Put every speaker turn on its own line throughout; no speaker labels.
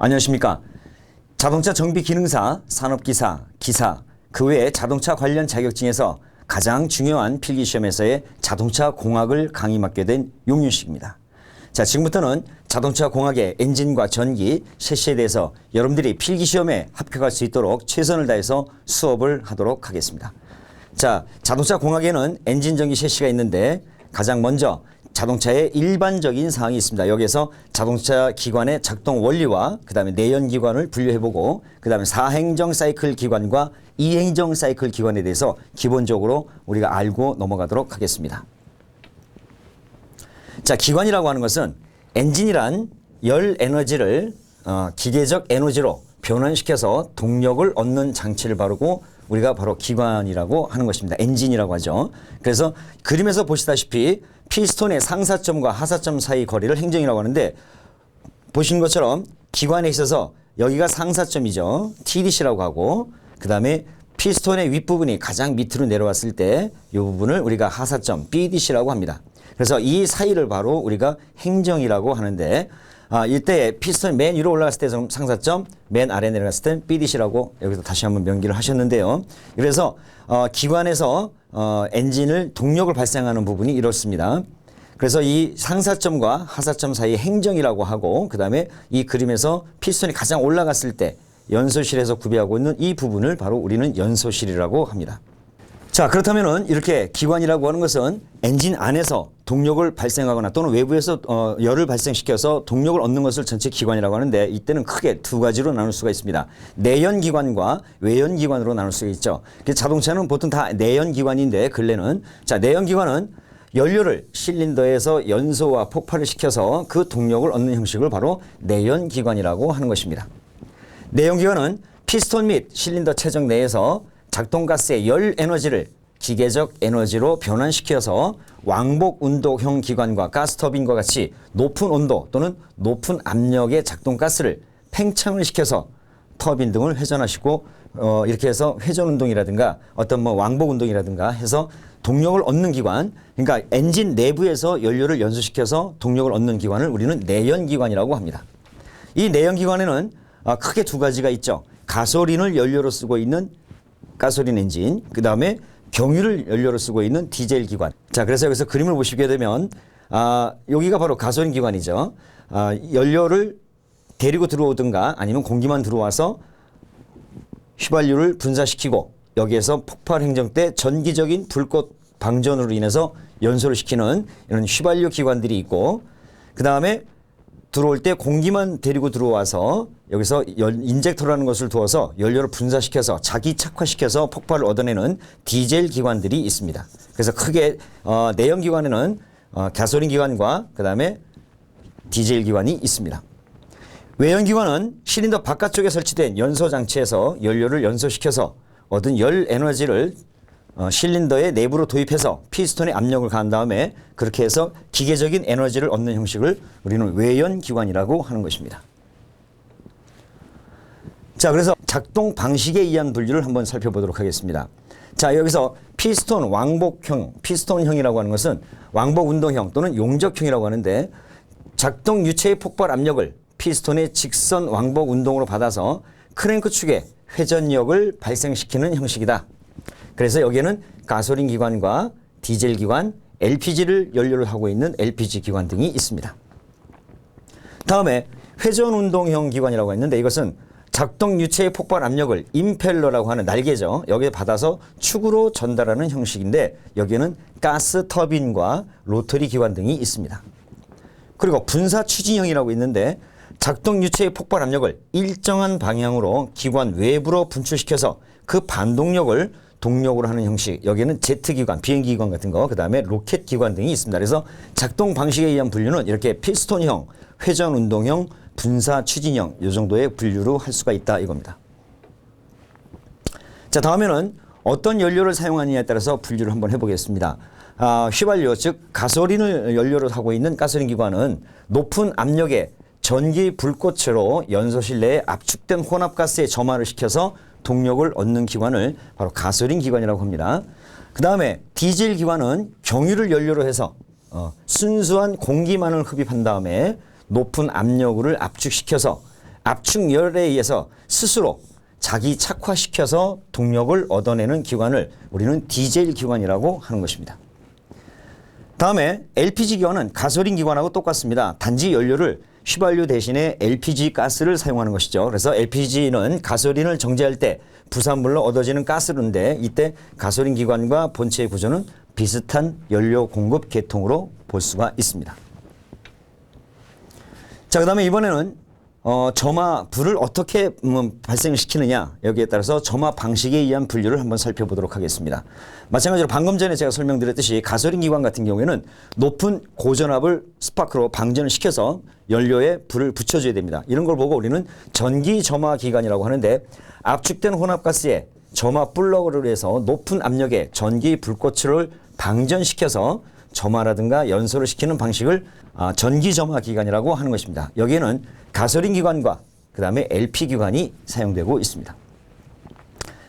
안녕하십니까. 자동차 정비 기능사, 산업기사, 기사, 그 외에 자동차 관련 자격증에서 가장 중요한 필기시험에서의 자동차 공학을 강의 맡게 된 용윤식입니다. 자, 지금부터는 자동차 공학의 엔진과 전기, 셰시에 대해서 여러분들이 필기시험에 합격할 수 있도록 최선을 다해서 수업을 하도록 하겠습니다. 자, 자동차 공학에는 엔진 전기 셰시가 있는데 가장 먼저 자동차의 일반적인 사항이 있습니다. 여기에서 자동차 기관의 작동 원리와 그다음에 내연 기관을 분류해보고 그다음에 사행정 사이클 기관과 이행정 사이클 기관에 대해서 기본적으로 우리가 알고 넘어가도록 하겠습니다. 자, 기관이라고 하는 것은 엔진이란 열 에너지를 어, 기계적 에너지로 변환시켜서 동력을 얻는 장치를 바르고 우리가 바로 기관이라고 하는 것입니다. 엔진이라고 하죠. 그래서 그림에서 보시다시피 피스톤의 상사점과 하사점 사이 거리를 행정이라고 하는데 보신 것처럼 기관에 있어서 여기가 상사점이죠. TDC라고 하고 그 다음에 피스톤의 윗부분이 가장 밑으로 내려왔을 때 이 부분을 우리가 하사점 BDC라고 합니다. 그래서 이 사이를 바로 우리가 행정이라고 하는데 아, 이때 피스톤이 맨 위로 올라갔을 때 상사점, 맨 아래 내려갔을 때 BDC라고 여기서 다시 한번 명기를 하셨는데요. 그래서 어, 기관에서 어, 엔진을 동력을 발생하는 부분이 이렇습니다. 그래서 이 상사점과 하사점 사이 행정이라고 하고 그다음에 이 그림에서 피스톤이 가장 올라갔을 때 연소실에서 구비하고 있는 이 부분을 바로 우리는 연소실이라고 합니다. 자 그렇다면은 이렇게 기관이라고 하는 것은 엔진 안에서 동력을 발생하거나 또는 외부에서 어, 열을 발생시켜서 동력을 얻는 것을 전체 기관이라고 하는데 이때는 크게 두 가지로 나눌 수가 있습니다. 내연 기관과 외연 기관으로 나눌 수가 있죠. 그래서 자동차는 보통 다 내연 기관인데 근래는 자 내연 기관은 연료를 실린더에서 연소와 폭발을 시켜서 그 동력을 얻는 형식을 바로 내연 기관이라고 하는 것입니다. 내연 기관은 피스톤 및 실린더 체적 내에서 작동 가스의 열 에너지를 기계적 에너지로 변환시켜서 왕복 운동형 기관과 가스터빈과 같이 높은 온도 또는 높은 압력의 작동 가스를 팽창을 시켜서 터빈 등을 회전하시고 어 이렇게 해서 회전 운동이라든가 어떤 뭐 왕복 운동이라든가 해서 동력을 얻는 기관 그러니까 엔진 내부에서 연료를 연소시켜서 동력을 얻는 기관을 우리는 내연 기관이라고 합니다. 이 내연 기관에는 아, 크게 두 가지가 있죠. 가솔린을 연료로 쓰고 있는 가솔린 엔진, 그 다음에 경유를 연료로 쓰고 있는 디젤 기관. 자, 그래서 여기서 그림을 보시게 되면 아, 여기가 바로 가솔린 기관이죠. 아, 연료를 데리고 들어오든가 아니면 공기만 들어와서 휘발유를 분사시키고 여기에서 폭발 행정 때 전기적인 불꽃 방전으로 인해서 연소를 시키는 이런 휘발유 기관들이 있고 그 다음에 들어올 때 공기만 데리고 들어와서 여기서 연, 인젝터라는 것을 두어서 연료를 분사시켜서 자기 착화시켜서 폭발을 얻어내는 디젤 기관들이 있습니다. 그래서 크게 어, 내연 기관에는 어, 가솔린 기관과 그 다음에 디젤 기관이 있습니다. 외연 기관은 실린더 바깥쪽에 설치된 연소 장치에서 연료를 연소시켜서 얻은 열 에너지를 어, 실린더의 내부로 도입해서 피스톤에 압력을 가한 다음에 그렇게 해서 기계적인 에너지를 얻는 형식을 우리는 외연 기관이라고 하는 것입니다. 자, 그래서 작동 방식에 의한 분류를 한번 살펴보도록 하겠습니다. 자, 여기서 피스톤 왕복형, 피스톤형이라고 하는 것은 왕복 운동형 또는 용접형이라고 하는데 작동 유체의 폭발 압력을 피스톤의 직선 왕복 운동으로 받아서 크랭크 축에 회전력을 발생시키는 형식이다. 그래서 여기에는 가솔린 기관과 디젤 기관, LPG를 연료를 하고 있는 LPG 기관 등이 있습니다. 다음에 회전 운동형 기관이라고 했는데 이것은 작동 유체의 폭발 압력을 임펠러라고 하는 날개죠. 여기에 받아서 축으로 전달하는 형식인데 여기에는 가스 터빈과 로터리 기관 등이 있습니다. 그리고 분사 추진형이라고 있는데 작동 유체의 폭발 압력을 일정한 방향으로 기관 외부로 분출시켜서 그 반동력을 동력으로 하는 형식 여기는 제트 기관, 비행기 기관 같은 거, 그 다음에 로켓 기관 등이 있습니다. 그래서 작동 방식에 의한 분류는 이렇게 피스톤형, 회전 운동형, 분사 추진형 이 정도의 분류로 할 수가 있다 이겁니다. 자 다음에는 어떤 연료를 사용하느냐에 따라서 분류를 한번 해보겠습니다. 아, 휘발유 즉 가솔린을 연료로 하고 있는 가솔린 기관은 높은 압력의 전기 불꽃으로 연소실 내에 압축된 혼합가스에 점화를 시켜서 동력을 얻는 기관을 바로 가솔린 기관이라고 합니다. 그 다음에 디젤 기관은 경유를 연료로 해서 어, 순수한 공기만을 흡입한 다음에 높은 압력을 압축시켜서 압축열에 의해서 스스로 자기 착화시켜서 동력을 얻어내는 기관을 우리는 디젤 기관이라고 하는 것입니다. 다음에 LPG 기관은 가솔린 기관하고 똑같습니다. 단지 연료를 휘발유 대신에 LPG 가스를 사용하는 것이죠. 그래서 LPG는 가솔린을 정제할 때 부산물로 얻어지는 가스인데 이때 가솔린 기관과 본체의 구조는 비슷한 연료 공급 계통으로 볼 수가 있습니다. 자, 그 다음에 이번에는 어, 점화 불을 어떻게 음, 발생시키느냐 여기에 따라서 점화 방식에 의한 분류를 한번 살펴보도록 하겠습니다. 마찬가지로 방금 전에 제가 설명드렸듯이 가솔린 기관 같은 경우에는 높은 고전압을 스파크로 방전을 시켜서 연료에 불을 붙여줘야 됩니다. 이런 걸 보고 우리는 전기 점화 기관이라고 하는데 압축된 혼합가스에 점화 플러그를 해서 높은 압력에 전기 불꽃을 방전시켜서 점화라든가 연소를 시키는 방식을 아, 전기 점화 기관이라고 하는 것입니다. 여기에는 가솔린 기관과 그 다음에 LP 기관이 사용되고 있습니다.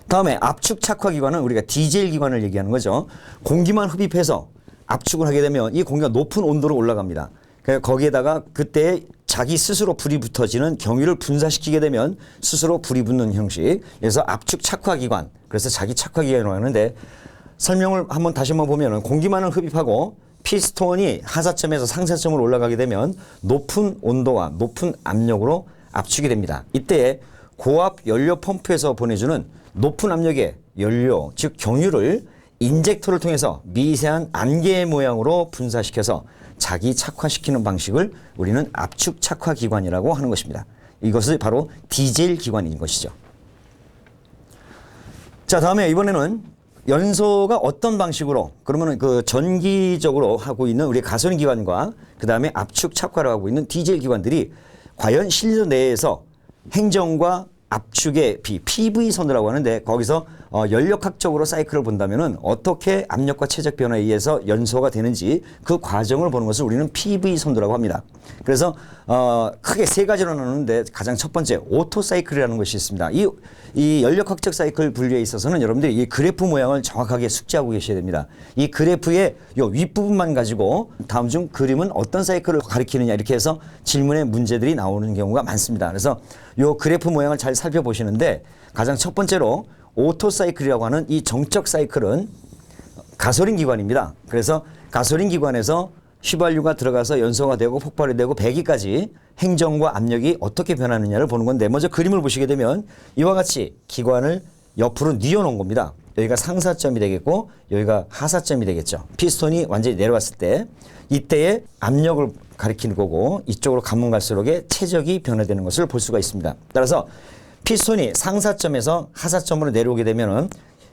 다음에 압축 착화 기관은 우리가 디젤 기관을 얘기하는 거죠. 공기만 흡입해서 압축을 하게 되면 이 공기가 높은 온도로 올라갑니다. 그러니까 거기에다가 그때 자기 스스로 불이 붙어지는 경유를 분사시키게 되면 스스로 불이 붙는 형식. 그래서 압축 착화 기관. 그래서 자기 착화 기관이라고 하는데 설명을 한번 다시 한번 보면은 공기만을 흡입하고 피스톤이 하사점에서 상사점으로 올라가게 되면 높은 온도와 높은 압력으로 압축이 됩니다. 이때 고압 연료 펌프에서 보내주는 높은 압력의 연료, 즉 경유를 인젝터를 통해서 미세한 안개 모양으로 분사시켜서 자기 착화시키는 방식을 우리는 압축 착화 기관이라고 하는 것입니다. 이것이 바로 디젤 기관인 것이죠. 자, 다음에 이번에는 연소가 어떤 방식으로 그러면 그 전기적으로 하고 있는 우리 가솔린 기관과 그 다음에 압축 착화를 하고 있는 디젤 기관들이 과연 실리도 내에서 행정과 압축의 비, PV 선이라고 하는데 거기서 어, 연력학적으로 사이클을 본다면은 어떻게 압력과 최적 변화에 의해서 연소가 되는지 그 과정을 보는 것을 우리는 PV 선도라고 합니다. 그래서 어, 크게 세 가지로 나누는데 가장 첫 번째 오토 사이클이라는 것이 있습니다. 이, 이 연력학적 사이클 분류에 있어서는 여러분들이 이 그래프 모양을 정확하게 숙지하고 계셔야 됩니다. 이 그래프의 요 윗부분만 가지고 다음 중 그림은 어떤 사이클을 가리키느냐 이렇게 해서 질문에 문제들이 나오는 경우가 많습니다. 그래서 요 그래프 모양을 잘 살펴보시는데 가장 첫 번째로 오토 사이클이라고 하는 이 정적 사이클은 가솔린 기관입니다. 그래서 가솔린 기관에서 휘발유가 들어가서 연소가 되고 폭발이 되고 배기까지 행정과 압력이 어떻게 변하느냐를 보는 건데 먼저 그림을 보시게 되면 이와 같이 기관을 옆으로 뉘어 놓은 겁니다. 여기가 상사점이 되겠고 여기가 하사점이 되겠죠. 피스톤이 완전히 내려왔을 때 이때의 압력을 가리키는 거고 이쪽으로 가면 갈수록의 최적이 변화되는 것을 볼 수가 있습니다. 따라서 피스톤이 상사점에서 하사점으로 내려오게 되면은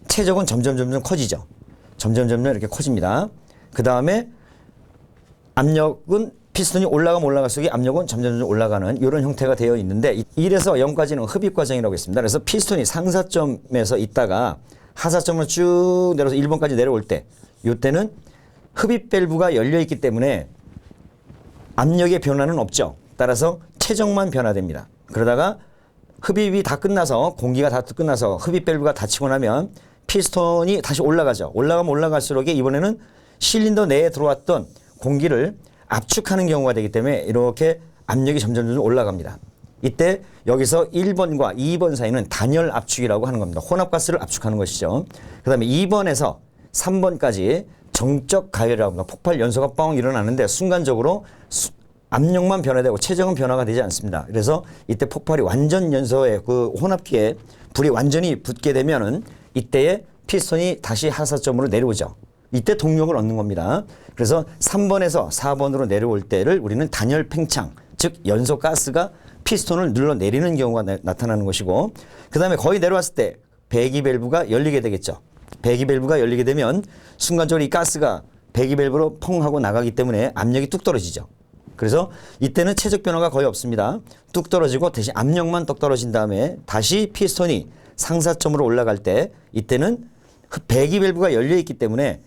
최적은 점점 점점 커지죠. 점점 점점 이렇게 커집니다. 그 다음에 압력은 피스톤이 올라가면 올라갈수록 압력은 점점 점점 올라가는 이런 형태가 되어 있는데 1에서 0까지는 흡입 과정이라고 했습니다. 그래서 피스톤이 상사점에서 있다가 하사점으로 쭉 내려서 1번까지 내려올 때 이때는 흡입 밸브가 열려 있기 때문에 압력의 변화는 없죠. 따라서 최적만 변화됩니다. 그러다가 흡입이 다 끝나서 공기가 다 끝나서 흡입 밸브가 닫히고 나면 피스톤이 다시 올라가죠. 올라가면 올라갈수록 이번에는 실린더 내에 들어왔던 공기를 압축하는 경우가 되기 때문에 이렇게 압력이 점점 점 올라갑니다. 이때 여기서 1번과 2번 사이는 단열 압축이라고 하는 겁니다. 혼합가스를 압축하는 것이죠. 그 다음에 2번에서 3번까지 정적 가열이라고. 폭발 연소가 뻥 일어나는데 순간적으로 수, 압력만 변화되고 체정은 변화가 되지 않습니다. 그래서 이때 폭발이 완전 연소에 그 혼합기에 불이 완전히 붙게 되면은 이때에 피스톤이 다시 하사점으로 내려오죠. 이때 동력을 얻는 겁니다. 그래서 3번에서 4번으로 내려올 때를 우리는 단열 팽창, 즉 연소 가스가 피스톤을 눌러 내리는 경우가 나, 타나는 것이고 그 다음에 거의 내려왔을 때 배기 밸브가 열리게 되겠죠. 배기 밸브가 열리게 되면 순간적으로 이 가스가 배기 밸브로 펑 하고 나가기 때문에 압력이 뚝 떨어지죠. 그래서 이때는 최적 변화가 거의 없습니다. 뚝 떨어지고 대신 압력만 떡 떨어진 다음에 다시 피스톤이 상사점으로 올라갈 때 이때는 배기 밸브가 열려 있기 때문에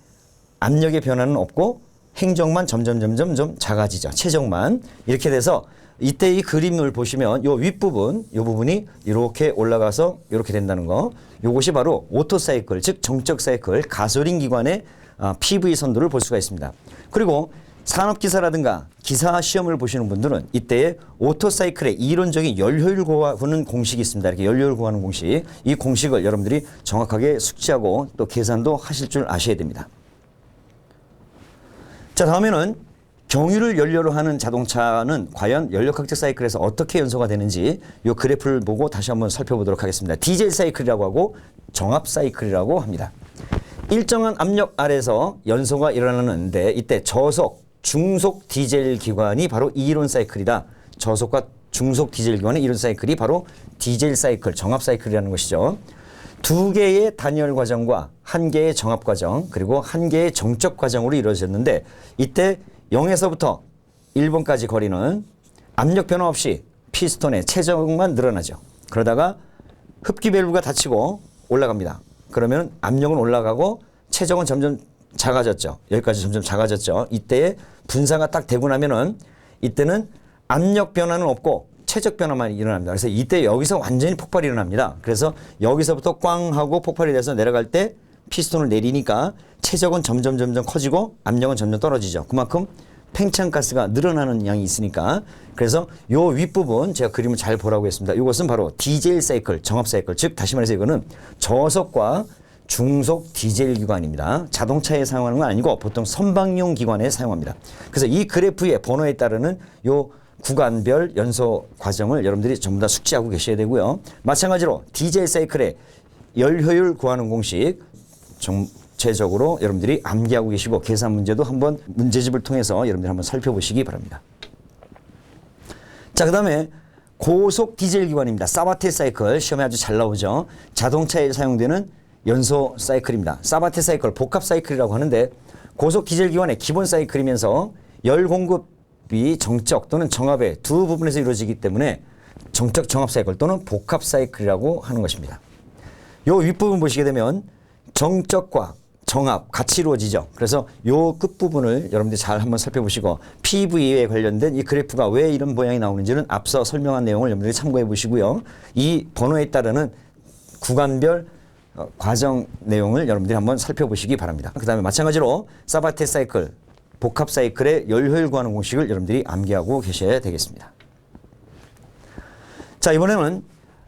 압력의 변화는 없고 행정만 점점 점점 좀 작아지죠. 체적만 이렇게 돼서 이때 이 그림을 보시면 요 윗부분 요 부분이 이렇게 올라가서 이렇게 된다는 거. 요것이 바로 오토 사이클 즉 정적 사이클 가솔린 기관의 PV 선도를 볼 수가 있습니다. 그리고 산업기사라든가 기사 시험을 보시는 분들은 이때에 오토사이클의 이론적인 연료율 구하는 공식이 있습니다. 이렇게 연료율 구하는 공식. 이 공식을 여러분들이 정확하게 숙지하고 또 계산도 하실 줄 아셔야 됩니다. 자, 다음에는 경유를 연료로 하는 자동차는 과연 연료각적 사이클에서 어떻게 연소가 되는지 이 그래프를 보고 다시 한번 살펴보도록 하겠습니다. 디젤 사이클이라고 하고 정압 사이클이라고 합니다. 일정한 압력 아래서 연소가 일어나는데 이때 저속, 중속 디젤 기관이 바로 이론 사이클이다. 저속과 중속 디젤 기관의 이론 사이클이 바로 디젤 사이클, 정압 사이클이라는 것이죠. 두 개의 단열 과정과 한 개의 정압 과정 그리고 한 개의 정적 과정으로 이루어졌는데 이때 0에서부터 1번까지 거리는 압력 변화 없이 피스톤의 체적만 늘어나죠. 그러다가 흡기 밸브가 닫히고 올라갑니다. 그러면 압력은 올라가고 체적은 점점 작아졌죠. 여기까지 점점 작아졌죠. 이때에 분사가 딱 되고 나면은 이때는 압력 변화는 없고 체적 변화만 일어납니다. 그래서 이때 여기서 완전히 폭발이 일어납니다. 그래서 여기서부터 꽝 하고 폭발이 돼서 내려갈 때 피스톤을 내리니까 체적은 점점 점점 커지고 압력은 점점 떨어지죠. 그만큼 팽창 가스가 늘어나는 양이 있으니까 그래서 요 윗부분 제가 그림을 잘 보라고 했습니다. 이것은 바로 디젤 사이클, 정압 사이클. 즉 다시 말해서 이거는 저속과 중속 디젤 기관입니다. 자동차에 사용하는 건 아니고 보통 선박용 기관에 사용합니다. 그래서 이 그래프의 번호에 따르는 요 구간별 연소 과정을 여러분들이 전부 다 숙지하고 계셔야 되고요. 마찬가지로 디젤 사이클의 열 효율 구하는 공식 전체적으로 여러분들이 암기하고 계시고 계산 문제도 한번 문제집을 통해서 여러분들이 한번 살펴보시기 바랍니다. 자, 그 다음에 고속 디젤 기관입니다. 사바테 사이클 시험에 아주 잘 나오죠. 자동차에 사용되는 연소 사이클입니다. 사바테 사이클 복합 사이클이라고 하는데 고속 디젤 기관의 기본 사이클이면서 열 공급이 정적 또는 정압의 두 부분에서 이루어지기 때문에 정적 정압 사이클 또는 복합 사이클이라고 하는 것입니다. 요 윗부분 보시게 되면 정적과 정압 같이 이루어지죠. 그래서 요 끝부분을 여러분들이 잘 한번 살펴보시고 PV에 관련된 이 그래프가 왜 이런 모양이 나오는지는 앞서 설명한 내용을 여러분들이 참고해 보시고요. 이 번호에 따르는 구간별 어, 과정 내용을 여러분들이 한번 살펴보시기 바랍니다. 그 다음에 마찬가지로 사바테 사이클, 복합 사이클의 열효율 구하는 공식을 여러분들이 암기하고 계셔야 되겠습니다. 자, 이번에는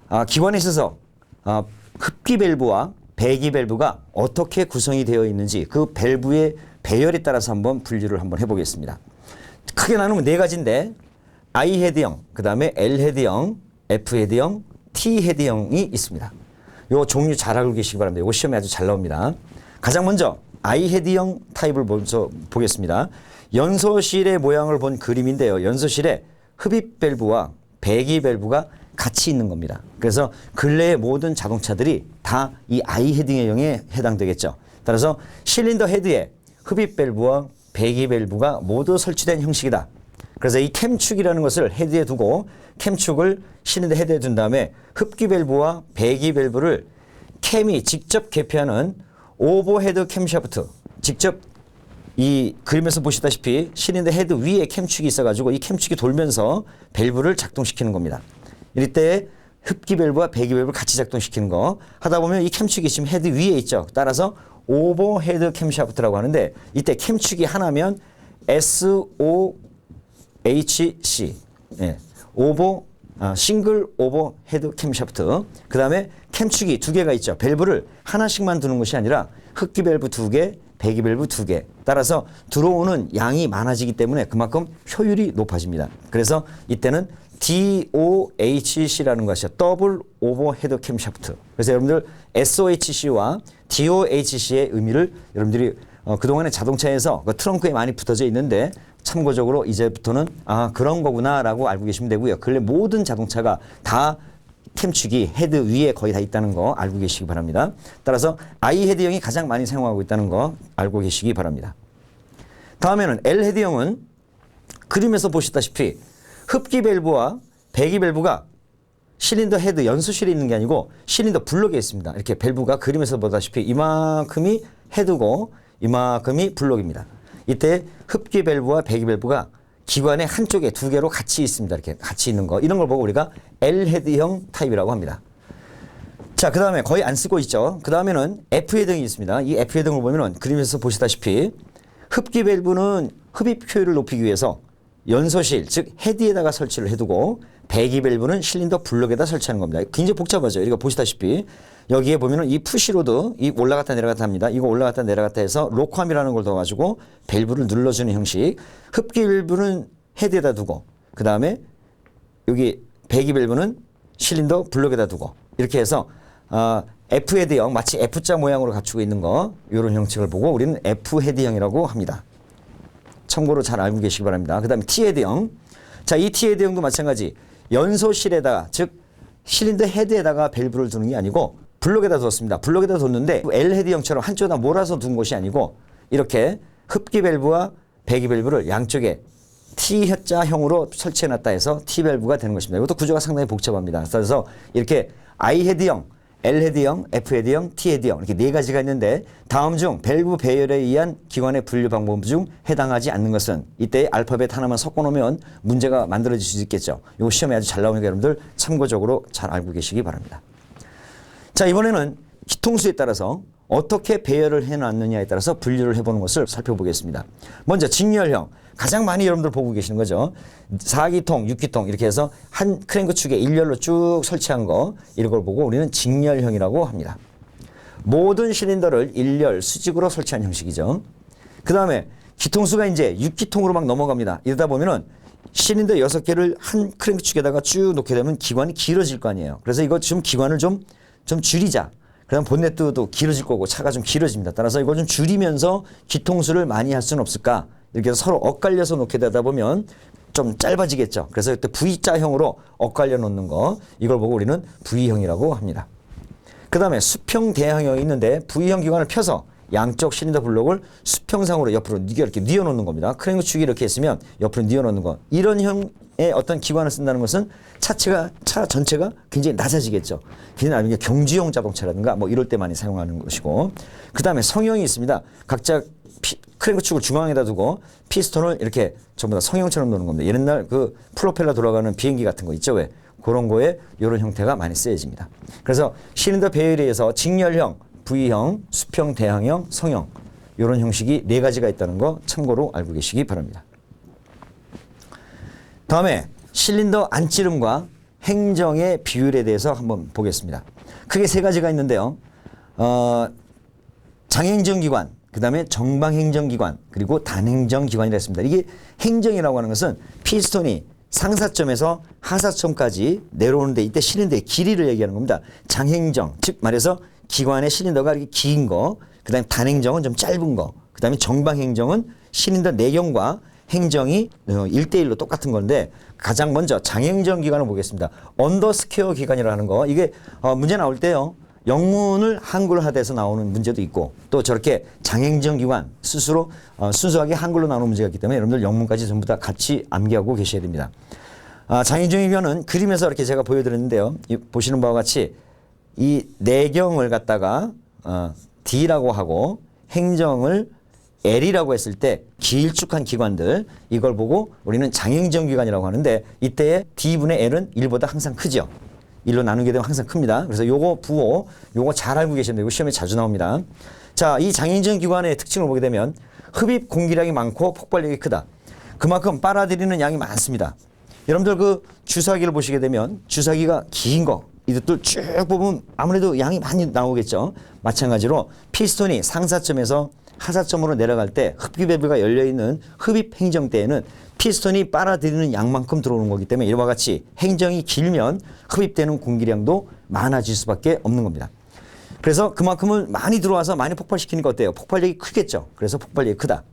아, 기관에 있어서 아, 흡기 밸브와 배기 밸브가 어떻게 구성이 되어 있는지 그 밸브의 배열에 따라서 한번 분류를 한번 해보겠습니다. 크게 나누면 네 가지인데 I 헤드형, 그 다음에 L 헤드형, F 헤드형, T 헤드형이 있습니다. 요 종류 잘 알고 계시기 바랍니다. 요 시험에 아주 잘 나옵니다. 가장 먼저 I 헤드형 타입을 먼저 보겠습니다. 연소실의 모양을 본 그림인데요. 연소실에 흡입 밸브와 배기 밸브가 같이 있는 겁니다. 그래서 근래의 모든 자동차들이 다 이 I 헤딩형에 해당되겠죠. 따라서 실린더 헤드에 흡입 밸브와 배기 밸브가 모두 설치된 형식이다. 그래서 이 캠축이라는 것을 헤드에 두고 캠축을 실린더 헤드에 둔 다음에 흡기 밸브와 배기 밸브를 캠이 직접 개폐하는 오버헤드 캠샤프트 직접 이 그림에서 보시다시피 실린더 헤드 위에 캠축이 있어가지고 이 캠축이 돌면서 밸브를 작동시키는 겁니다. 이럴 때 흡기 밸브와 배기 밸브를 같이 작동시키는 거 하다 보면 이 캠축이 지금 헤드 위에 있죠. 따라서 오버헤드 캠샤프트라고 하는데 이때 캠축이 하나면 SOHC 예. 오버 아, 싱글 오버 헤드 캠샤프트 그 다음에 캠축이 두 개가 있죠. 밸브를 하나씩만 두는 것이 아니라 흡기 밸브 두 개, 배기 밸브 두 개. 따라서 들어오는 양이 많아지기 때문에 그만큼 효율이 높아집니다. 그래서 이때는 DOHC라는 것이요. 더블 오버헤드 캠샤프트. 그래서 여러분들 SOHC와 DOHC의 의미를 여러분들이 어, 그동안에 자동차에서 그 트렁크에 많이 붙어져 있는데 참고적으로 이제부터는 아 그런 거구나라고 알고 계시면 되고요. 근래 모든 자동차가 다 캠축이 헤드 위에 거의 다 있다는 거 알고 계시기 바랍니다. 따라서 I 헤드형이 가장 많이 사용하고 있다는 거 알고 계시기 바랍니다. 다음에는 L 헤드형은 그림에서 보시다시피 흡기 밸브와 배기 밸브가 실린더 헤드 연수실에 있는 게 아니고 실린더 블록에 있습니다. 이렇게 밸브가 그림에서 보다시피 이만큼이 헤드고 이만큼이 블록입니다. 이때 흡기 밸브와 배기 밸브가 기관의 한쪽에 두 개로 같이 있습니다. 이렇게 같이 있는 거. 이런 걸 보고 우리가 L 헤드형 타입이라고 합니다. 자, 그 다음에 거의 안 쓰고 있죠. 그 다음에는 F 헤드형이 있습니다. 이 F 헤드형을 보면은 그림에서 보시다시피 흡기 밸브는 흡입 효율을 높이기 위해서 연소실 즉 헤드에다가 설치를 해두고 배기 밸브는 실린더 블록에다 설치하는 겁니다. 굉장히 복잡하죠. 이거 보시다시피 여기에 보면은 이 푸시로드 이 올라갔다 내려갔다 합니다. 이거 올라갔다 내려갔다 해서 로크함이라는 걸 넣어가지고 밸브를 눌러주는 형식. 흡기 밸브는 헤드에다 두고 그 다음에 여기 배기 밸브는 실린더 블록에다 두고 이렇게 해서 어, F 헤드형 마치 F자 모양으로 갖추고 있는 거 이런 형식을 보고 우리는 F 헤드형이라고 합니다. 참고로 잘 알고 계시기 바랍니다. 그 다음에 T 헤드형. 자, 이 T 헤드형도 마찬가지. 연소실에다가, 즉, 실린더 헤드에다가 밸브를 두는 게 아니고 블록에다 뒀습니다. 블록에다 뒀는데 L 헤드형처럼 한쪽에다 몰아서 둔 것이 아니고 이렇게 흡기 밸브와 배기 밸브를 양쪽에 T자형으로 설치해놨다 해서 T 밸브가 되는 것입니다. 이것도 구조가 상당히 복잡합니다. 그래서 이렇게 I 헤드형, L 헤드형, F 헤드형, T 헤드형 이렇게 네 가지가 있는데 다음 중 밸브 배열에 의한 기관의 분류 방법 중 해당하지 않는 것은 이때 알파벳 하나만 섞어 놓으면 문제가 만들어질 수 있겠죠. 이거 시험에 아주 잘 나오니까 여러분들 참고적으로 잘 알고 계시기 바랍니다. 자 이번에는 기통수에 따라서 어떻게 배열을 해놨느냐에 따라서 분류를 해보는 것을 살펴보겠습니다. 먼저 직렬형 가장 많이 여러분들 보고 계시는 거죠. 4기통, 6기통 이렇게 해서 한 크랭크 축에 일렬로 쭉 설치한 거 이런 걸 보고 우리는 직렬형이라고 합니다. 모든 실린더를 일렬 수직으로 설치한 형식이죠. 그 다음에 기통수가 이제 6기통으로 막 넘어갑니다. 이러다 보면은 실린더 6개를 한 크랭크 축에다가 쭉 놓게 되면 기관이 길어질 거 아니에요. 그래서 이거 좀 기관을 좀, 좀 줄이자. 그다음 본네트도 길어질 거고 차가 좀 길어집니다. 따라서 이걸 좀 줄이면서 기통수를 많이 할 수는 없을까? 이렇게 서로 엇갈려서 놓게 되다 보면 좀 짧아지겠죠. 그래서 그때 V자형으로 엇갈려 놓는 거 이걸 보고 우리는 V형이라고 합니다. 그 다음에 수평 대항형이 있는데 V형 기관을 펴서 양쪽 실린더 블록을 수평상으로 옆으로 이렇게 뉘어 놓는 겁니다. 크랭크 축이 이렇게 있으면 옆으로 뉘어 놓는 거. 이런 형의 어떤 기관을 쓴다는 것은 차체가 차 전체가 굉장히 낮아지겠죠. 굉장히 나중에 경주용 자동차라든가 뭐 이럴 때 많이 사용하는 것이고. 그 다음에 성형이 있습니다. 각자 피, 크랭크 축을 중앙에다 두고 피스톤을 이렇게 전부 다 성형처럼 놓는 겁니다. 옛날 그 프로펠러 돌아가는 비행기 같은 거 있죠 왜? 그런 거에 이런 형태가 많이 쓰여집니다. 그래서 실린더 배열에 의해서 직렬형, V형, 수평 대항형, 성형 이런 형식이 네 가지가 있다는 거 참고로 알고 계시기 바랍니다. 다음에 실린더 안찌름과 행정의 비율에 대해서 한번 보겠습니다. 크게 세 가지가 있는데요. 어, 장행정기관, 그 다음에 정방행정기관, 그리고 단행정기관이라 했습니다. 이게 행정이라고 하는 것은 피스톤이 상사점에서 하사점까지 내려오는데 이때 실린더의 길이를 얘기하는 겁니다. 장행정, 즉 말해서 기관의 실린더가 이렇게 긴 거, 그 다음에 단행정은 좀 짧은 거, 그 다음에 정방행정은 실린더 내경과 행정이 어, 1대1로 똑같은 건데 가장 먼저 장행정 기관을 보겠습니다. 언더스퀘어 기관이라는 거 이게 어, 문제 나올 때요. 영문을 한글화돼서 나오는 문제도 있고 또 저렇게 장행정 기관 스스로 어, 순수하게 한글로 나오는 문제가 있기 때문에 여러분들 영문까지 전부 다 같이 암기하고 계셔야 됩니다. 아, 장행정 기관은 그림에서 이렇게 제가 보여드렸는데요. 이, 보시는 바와 같이 이 내경을 갖다가 어, D라고 하고 행정을 L이라고 했을 때 길쭉한 기관들 이걸 보고 우리는 장행정 기관이라고 하는데 이때의 D분의 L은 1보다 항상 크죠. 1로 나누게 되면 항상 큽니다. 그래서 요거 부호 요거 잘 알고 계시면 되고 시험에 자주 나옵니다. 자, 이 장행정 기관의 특징을 보게 되면 흡입 공기량이 많고 폭발력이 크다. 그만큼 빨아들이는 양이 많습니다. 여러분들 그 주사기를 보시게 되면 주사기가 긴 거, 이것들 쭉 보면 아무래도 양이 많이 나오겠죠. 마찬가지로 피스톤이 상사점에서 하사점으로 내려갈 때 흡기 밸브가 열려 있는 흡입 행정 때에는 피스톤이 빨아들이는 양만큼 들어오는 거기 때문에 이와 같이 행정이 길면 흡입되는 공기량도 많아질 수밖에 없는 겁니다. 그래서 그만큼을 많이 들어와서 많이 폭발시키니까 어때요? 폭발력이 크겠죠. 그래서 폭발력이 크다.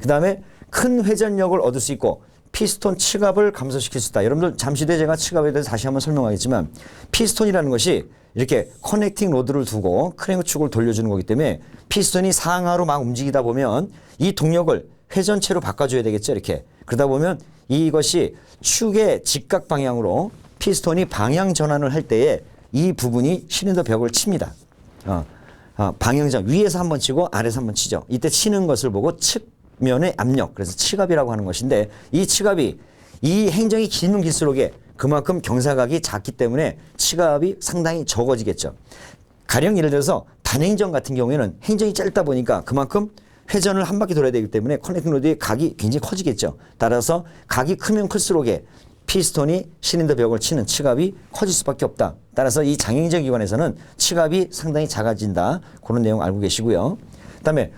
그 다음에 큰 회전력을 얻을 수 있고 피스톤 치갑을 감소시킬 수 있다. 여러분들 잠시 뒤에 제가 치갑에 대해서 다시 한번 설명하겠지만 피스톤이라는 것이 이렇게 커넥팅 로드를 두고 크랭크 축을 돌려주는 거기 때문에 피스톤이 상하로 막 움직이다 보면 이 동력을 회전체로 바꿔줘야 되겠죠. 이렇게. 그러다 보면 이것이 축의 직각 방향으로 피스톤이 방향 전환을 할 때에 이 부분이 실린더 벽을 칩니다. 어, 어, 방향전 위에서 한번 치고 아래서 한번 치죠. 이때 치는 것을 보고 측면의 압력, 그래서 치갑이라고 하는 것인데 이 치갑이 이 행정이 길면 길수록에 그만큼 경사각이 작기 때문에 치갑이 상당히 적어지겠죠. 가령 예를 들어서 단행정 같은 경우에는 행정이 짧다 보니까 그만큼 회전을 한 바퀴 돌아야 되기 때문에 커넥팅 로드의 각이 굉장히 커지겠죠. 따라서 각이 크면 클수록에 피스톤이 실린더 벽을 치는 치갑이 커질 수밖에 없다. 따라서 이 장행적 기관에서는 치갑이 상당히 작아진다. 그런 내용 알고 계시고요. 그다음에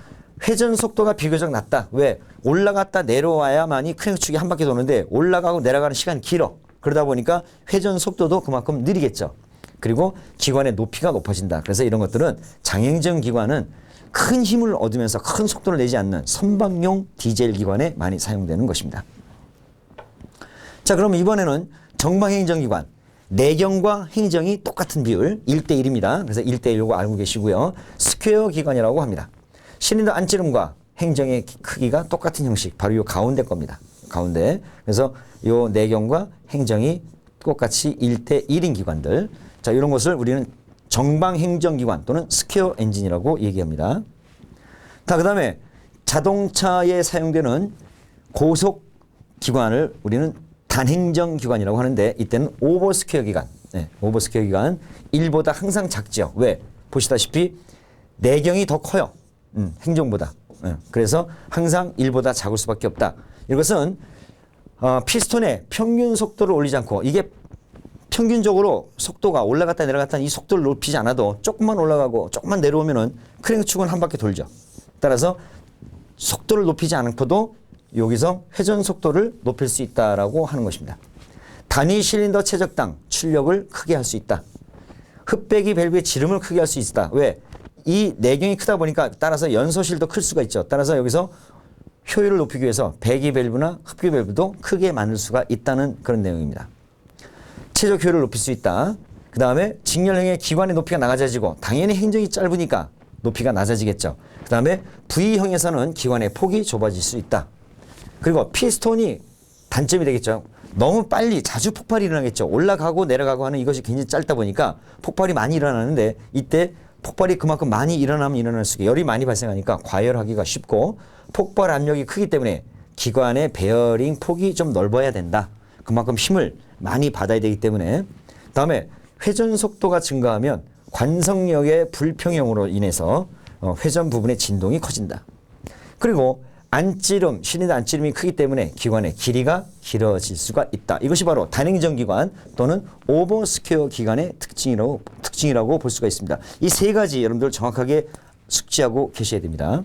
회전 속도가 비교적 낮다. 왜? 올라갔다 내려와야만이 크랭크 축이 한 바퀴 도는데 올라가고 내려가는 시간이 길어. 그러다 보니까 회전 속도도 그만큼 느리겠죠. 그리고 기관의 높이가 높아진다. 그래서 이런 것들은 장행정 기관은 큰 힘을 얻으면서 큰 속도를 내지 않는 선박용 디젤 기관에 많이 사용되는 것입니다. 자, 그럼 이번에는 정방행정 기관. 내경과 행정이 똑같은 비율 1대1입니다. 그래서 1대1고 알고 계시고요. 스퀘어 기관이라고 합니다. 실린더 안찌름과 행정의 기- 크기가 똑같은 형식. 바로 이 가운데 겁니다. 가운데. 그래서 이 내경과 행정이 똑같이 1대 1인 기관들. 자, 이런 것을 우리는 정방행정기관 또는 스퀘어 엔진이라고 얘기합니다. 자, 그 다음에 자동차에 사용되는 고속 기관을 우리는 단행정 기관이라고 하는데 이때는 오버스퀘어 기관, 네, 오버스퀘어 기관 1보다 항상 작죠. 왜? 보시다시피 내경이 더 커요. 음, 행정보다. 예, 그래서 항상 1보다 작을 수밖에 없다. 이것은 어, 피스톤의 평균 속도를 올리지 않고 이게 평균적으로 속도가 올라갔다 내려갔다 이 속도를 높이지 않아도 조금만 올라가고 조금만 내려오면은 크랭크 축은 한 바퀴 돌죠. 따라서 속도를 높이지 않고도 여기서 회전 속도를 높일 수 있다라고 하는 것입니다. 단위 실린더 최적당 출력을 크게 할 수 있다. 흡배기 밸브의 지름을 크게 할 수 있다. 왜? 이 내경이 크다 보니까 따라서 연소실도 클 수가 있죠. 따라서 여기서 효율을 높이기 위해서 배기 밸브나 흡기 밸브도 크게 만들 수가 있다는 그런 내용입니다. 최적 효율을 높일 수 있다. 그 다음에 직렬형의 기관의 높이가 낮아지고 당연히 행정이 짧으니까 높이가 낮아지겠죠. 그 다음에 V형에서는 기관의 폭이 좁아질 수 있다. 그리고 피스톤이 단점이 되겠죠. 너무 빨리 자주 폭발이 일어나겠죠. 올라가고 내려가고 하는 이것이 굉장히 짧다 보니까 폭발이 많이 일어나는데 이때 폭발이 그만큼 많이 일어나면 일어날수록 열이 많이 발생하니까 과열하기가 쉽고 폭발 압력이 크기 때문에 기관의 베어링 폭이 좀 넓어야 된다. 그만큼 힘을 많이 받아야 되기 때문에 다음에 회전 속도가 증가하면 관성력의 불평형으로 인해서 어, 회전 부분의 진동이 커진다. 그리고 안찌름, 실린더 안찌름이 크기 때문에 기관의 길이가 길어질 수가 있다. 이것이 바로 단행정 기관 또는 오버스퀘어 기관의 특징이라고, 특징이라고 볼 수가 있습니다. 이 세 가지 여러분들 정확하게 숙지하고 계셔야 됩니다.